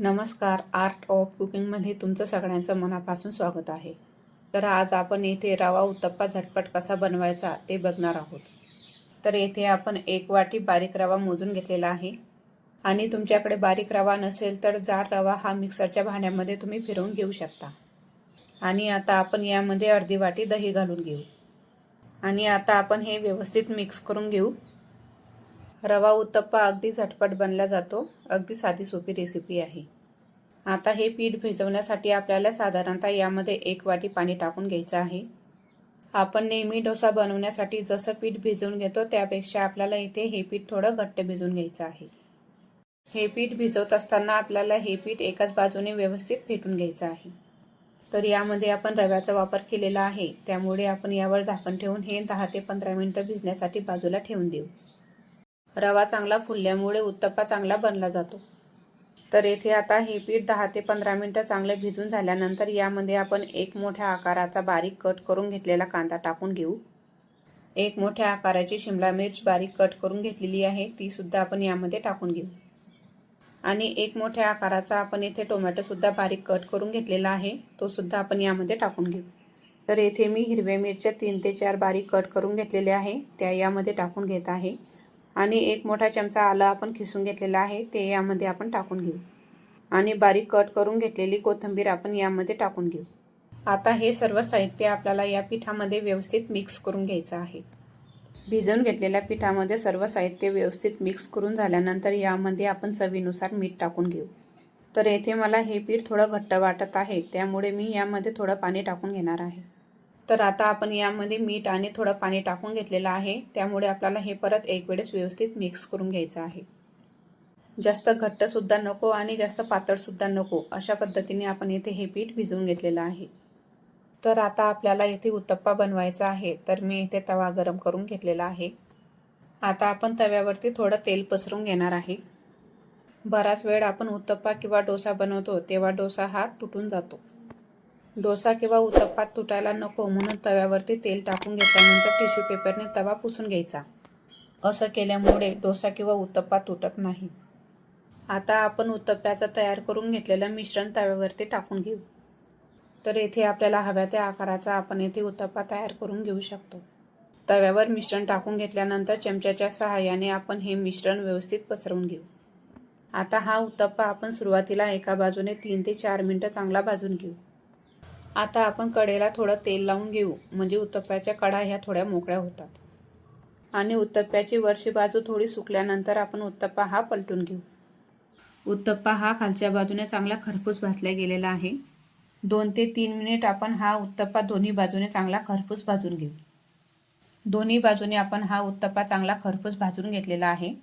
नमस्कार. Art of कुकिंगमध्ये तुमचं सगळ्यांचं मनापासून स्वागत आहे. तर आज आपण येथे रवा उत्तप्पा झटपट कसा बनवायचा ते बघणार आहोत. तर येथे आपण एक वाटी बारीक रवा मोजून घेतलेला आहे. आणि तुमच्याकडे बारीक रवा नसेल तर जाड रवा हा मिक्सरच्या भांड्यामध्ये तुम्ही फिरवून घेऊ शकता. आणि आता आपण यामध्ये अर्धी वाटी दही घालून घेऊ. आणि आता आपण हे व्यवस्थित मिक्स करून घेऊ. रवा उत्तप्पा अगदी झटपट बनला जातो. अगदी साधी सोपी रेसिपी आहे. आता हे पीठ भिजवण्यासाठी आपल्याला साधारणतः यामध्ये एक वाटी पाणी टाकून घ्यायचं आहे. आपण नेहमी डोसा बनवण्यासाठी जसं पीठ भिजवून घेतो त्यापेक्षा आपल्याला इथे हे पीठ थोडं घट्ट भिजवून घ्यायचं आहे. हे पीठ भिजवत असताना आपल्याला हे पीठ एकाच बाजूने व्यवस्थित फेटून घ्यायचं आहे. तर यामध्ये आपण रव्याचा वापर केलेला आहे. त्यामुळे आपण यावर झाकण ठेवून हे दहा ते पंधरा मिनटं भिजण्यासाठी बाजूला ठेवून देऊ. रवा चांगला फुलल्यामुळे उत्तप्पा चांगला बनला जातो. तर येथे आता हे पीठ दहा ते पंधरा मिनटं चांगले भिजून झाल्यानंतर यामध्ये आपण एक मोठ्या आकाराचा बारीक कट करून घेतलेला कांदा टाकून घेऊ. एक मोठ्या आकाराची शिमला मिर्च बारीक कट करून घेतलेली आहे ती सुद्धा आपण यामध्ये टाकून घेऊ. आणि एक मोठ्या आकाराचा आपण येथे टोमॅटोसुद्धा बारीक कट करून घेतलेला आहे तो सुद्धा आपण यामध्ये टाकून घेऊ. तर येथे मी हिरव्या मिरच्या तीन ते चार बारीक कट करून घेतलेल्या आहे त्या यामध्ये टाकून घेत आहे. आणि एक मोठा चमचा आलं आपण खिसून घेतलेला आहे ते यामध्ये आपण टाकून घेऊ. आणि बारीक कट करून घेतलेली कोथिंबीर आपण यामध्ये टाकून घेऊ. आता हे सर्व साहित्य आपल्याला या पिठामध्ये व्यवस्थित मिक्स करून घ्यायचं आहे. भिजवून घेतलेल्या पिठामध्ये सर्व साहित्य व्यवस्थित मिक्स करून झाल्यानंतर यामध्ये आपण चवीनुसार मीठ टाकून घेऊ. तर येथे मला हे पीठ थोडं घट्ट वाटत आहे त्यामुळे मी यामध्ये थोडं पाणी टाकून घेणार आहे. तर आता आपण यामध्ये मीठ आणि थोडं पाणी टाकून घेतलेलं आहे. त्यामुळे आपल्याला हे परत एक वेळेस व्यवस्थित मिक्स करून घ्यायचं आहे. जास्त घट्टसुद्धा नको आणि जास्त पातळसुद्धा नको अशा पद्धतीने आपण येथे हे पीठ भिजवून घेतलेलं आहे. तर आता आपल्याला इथे उत्तप्पा बनवायचा आहे तर मी इथे तवा गरम करून घेतलेला आहे. आता आपण तव्यावरती थोडं तेल पसरून घेणार आहे. बराच वेळ आपण उत्तप्पा किंवा डोसा बनवतो तेव्हा डोसा हा तुटून जातो. डोसा किंवा उत्तप्पा तुटायला नको म्हणून तव्यावरती तेल टाकून घेतल्यानंतर टिश्यू पेपरने तवा पुसून घ्यायचा. असं केल्यामुळे डोसा किंवा उत्तप्पा तुटत नाही. आता आपण उत्तप्प्याचा तयार करून घेतलेलं मिश्रण तव्यावरती टाकून घेऊ. तर येथे आपल्याला हव्या त्या आकाराचा आपण येथे उत्तप्पा तयार करून घेऊ शकतो. तव्यावर मिश्रण टाकून घेतल्यानंतर चमच्याच्या सहाय्याने आपण हे मिश्रण व्यवस्थित पसरवून घेऊ. आता हा उत्तप्पा आपण सुरुवातीला एका बाजूने तीन ते चार मिनटं चांगला भाजून घेऊ. आता आपण कडेला थोडं तेल लावून घेऊ. म्हणजे उत्तप्प्याच्या कडा ह्या थोड्या मोकळ्या होतात. आणि उत्तप्प्याची वरची बाजू थोडी सुकल्यानंतर आपण उत्तप्पा हा पलटून घेऊ. उत्तप्पा हा खालच्या बाजूने चांगला खरपूस भाजला गेलेला आहे. दोन ते तीन मिनिट आपण हा उत्तप्पा दोन्ही बाजूने चांगला खरपूस भाजून घेऊ. दोन्ही बाजूने आपण हा उत्तप्पा चांगला खरपूस भाजून घेतलेला आहे.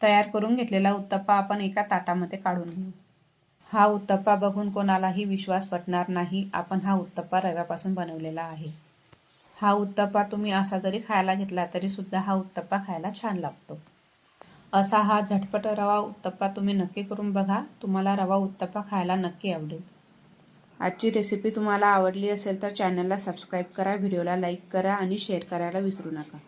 तयार करून घेतलेला उत्तप्पा आपण एका ताटामध्ये काढून घेऊ. हा उत्तप्पा बघून कोणालाही विश्वास पटणार नाही. आपण हा उत्तप्पा रव्यापासून बनवलेला आहे. हा उत्तप्पा तुम्ही असा जरी खायला घेतला तरी सुद्धा हा उत्तप्पा खायला छान लागतो. असा हा झटपट रवा उत्तप्पा तुम्ही नक्की करून बघा. तुम्हाला रवा उत्तप्पा खायला नक्की आवडेल. आजची रेसिपी तुम्हाला आवडली असेल तर चॅनलला सबस्क्राईब करा व्हिडिओला लाईक करा आणि शेअर करायला विसरू नका.